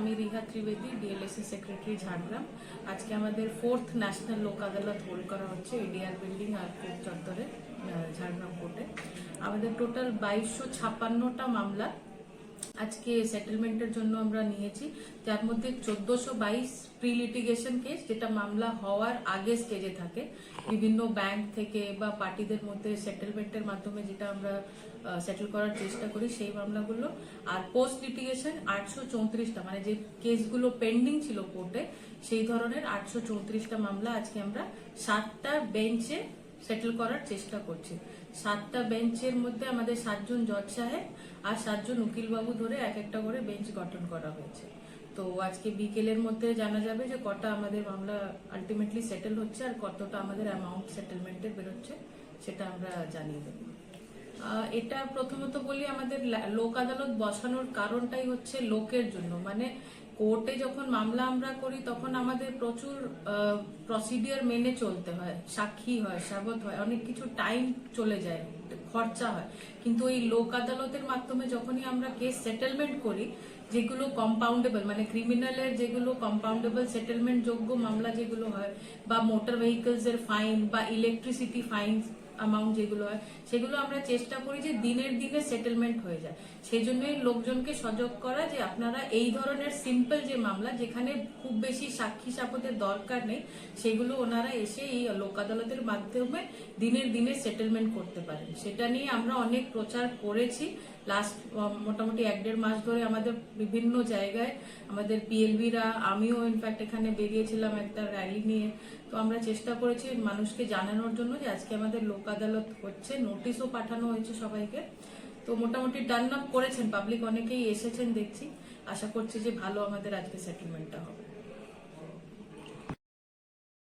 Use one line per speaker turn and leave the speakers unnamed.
আমি রিহা ত্রিবেদী ডিএলএসি সেক্রেটারি ঝাড়গ্রাম। আজকে আমাদের ফোর্থ ন্যাশনাল লোক আদালত হোল্ড করা হচ্ছে এডিআর বিল্ডিং আর কোর্ট চত্বরে ঝাড়গ্রাম কোর্টে আমাদের টোটাল বাইশশো ছাপান্নটা মামলা আজকে সেটেলমেন্টের জন্য আমরা নিয়েছি। যার মধ্যে চোদ্দশো বাইশ প্রি লিটিগেশন কেস যেটা মামলা হওয়ার আগে স্টেজে থাকে। বিভিন্ন ব্যাংক থেকে বা পার্টিদের মধ্যে সেটেলমেন্টের মাধ্যমে যেটা আমরা সেটেল করার চেষ্টা করি, সেই মামলাগুলো। আর পোস্ট লিটিগেশন আটশো চৌত্রিশটা মানে যে কেসগুলো পেন্ডিং ছিল কোর্টে সেই ধরনের আটশো চৌত্রিশটা মামলা আজকে আমরা সাতটা বেঞ্চে সেটেল করার চেষ্টা করছি। সাতটা বেঞ্চের মধ্যে আমাদের সাতজন জজ সাহেব আর সাতজন উকিলবাবু ধরে এক একটা করে বেঞ্চ গঠন করা হয়েছে। তো আজকে বিকেলের মধ্যে জানা যাবে যে কটা আমাদের মামলা আলটিমেটলি সেটেল হচ্ছে আর কতটা আমাদের অ্যামাউন্ট সেটেলমেন্টে বেরোচ্ছে, সেটা আমরা জানিয়ে দেবো। এটা প্রথমত বলি আমাদের লোক আদালত বসানোর কারণটাই হচ্ছে লোকের জন্য। মানে কোর্টে যখন মামলা আমরা করি, তখন আমাদের প্রচুর প্রসিডিওর মেনে চলতে হয়। সাক্ষী হয় সাবত হয়, অনেক কিছু টাইম চলে যায়, খরচা হয়। কিন্তু এই লোক আদালতের মাধ্যমে যখনই আমরা কেস সেটেলমেন্ট করি, যেগুলো কম্পাউন্ডেবল মানে ক্রিমিনালের যেগুলো কম্পাউন্ডেবল সেটেলমেন্ট যোগ্য মামলা যেগুলো হয়, বা মোটর ভেহিকলস এর ফাইন বা ইলেকট্রিসিটি ফাইন অ্যামাউন্ট যেগুলো হয়, সেগুলো আমরা চেষ্টা করি যে দিনের দিনে সেটেলমেন্ট হয়ে যায়। সেই জন্যই লোকজনকে সজাগ করা যে আপনারা এই ধরনের সিম্পল যে মামলা, যেখানে খুব বেশি সাক্ষী সাপতের দরকার নেই, সেগুলো ওনারা এসে এই লোক আদালতের মাধ্যমে দিনের দিনে সেটেলমেন্ট করতে পারেন। সেটা নিয়ে আমরা অনেক প্রচার করেছি। লাস্ট মোটামুটি এক দেড় মাস ধরে আমাদের বিভিন্ন জায়গায় আমাদের পিএলবিরা আমিও ইনফ্যাক্ট এখানে বেরিয়েছিলাম একটা র্যালি নিয়ে। তো আমরা চেষ্টা করেছি মানুষকে জানানোর জন্য যে আজকে আমাদের লোক আদালত হচ্ছে, নোটিশও পাঠানো হয়েছে সবাইকে। তো মোটামুটি আপ করেছেন পাবলিক অনেকেই এসেছেন দেখছি। আশা করছি যে ভালো আমাদের আজকে সেটেলমেন্টটা হবে।